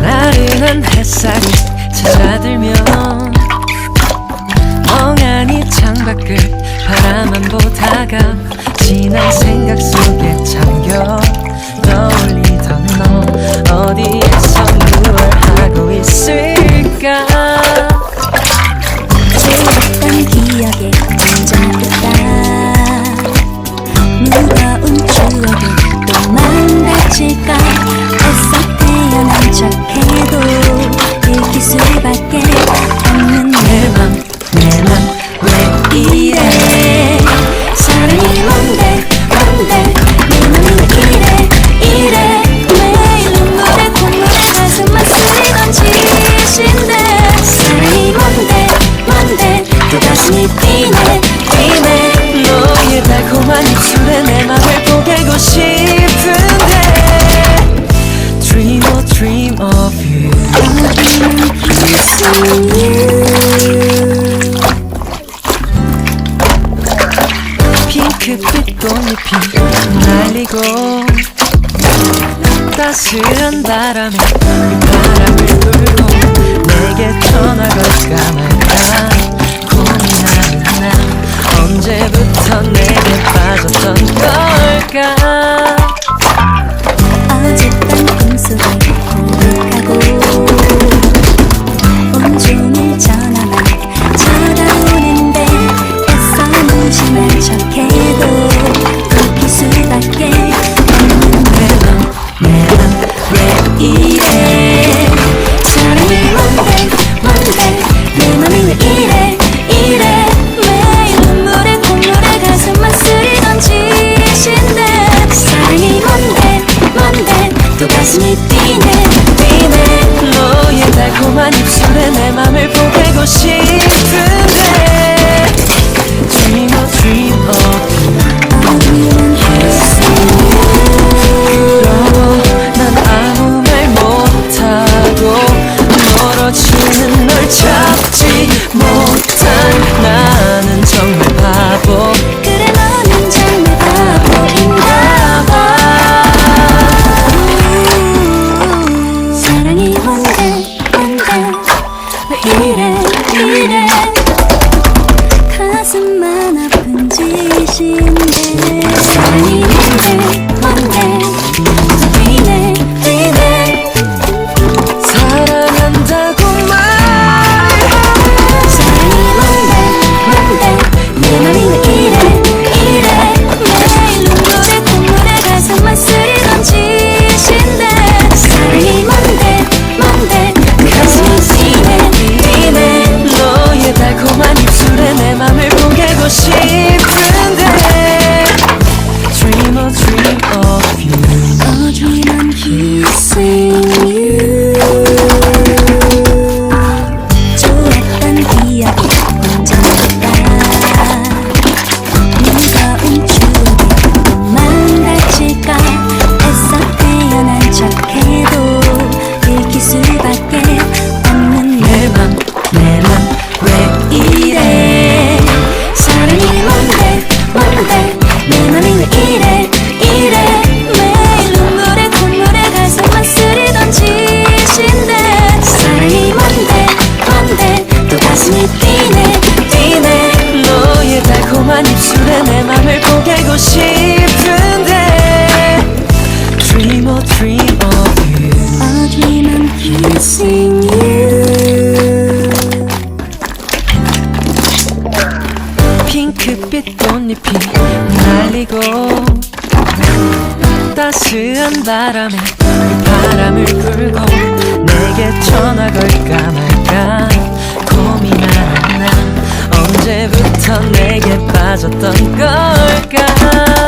나른한 햇살이 찾아들며 멍하니 창밖을 바라만 보다가 지난 생각 속에 잠겨. 금빛 꽃잎이 날리고 따스한 바람이 그 바람을 불고 내게 떠나갈까 말까 고민하는 나 언제부터 내게 빠졌던 걸까? Mà ஈர ஈர 핑크빛 꽃잎이 날리고 따스한 바람에 그 바람을 불고 내게 전화 걸까 말까 고민하는 난 언제부터 내게 빠졌던 걸까.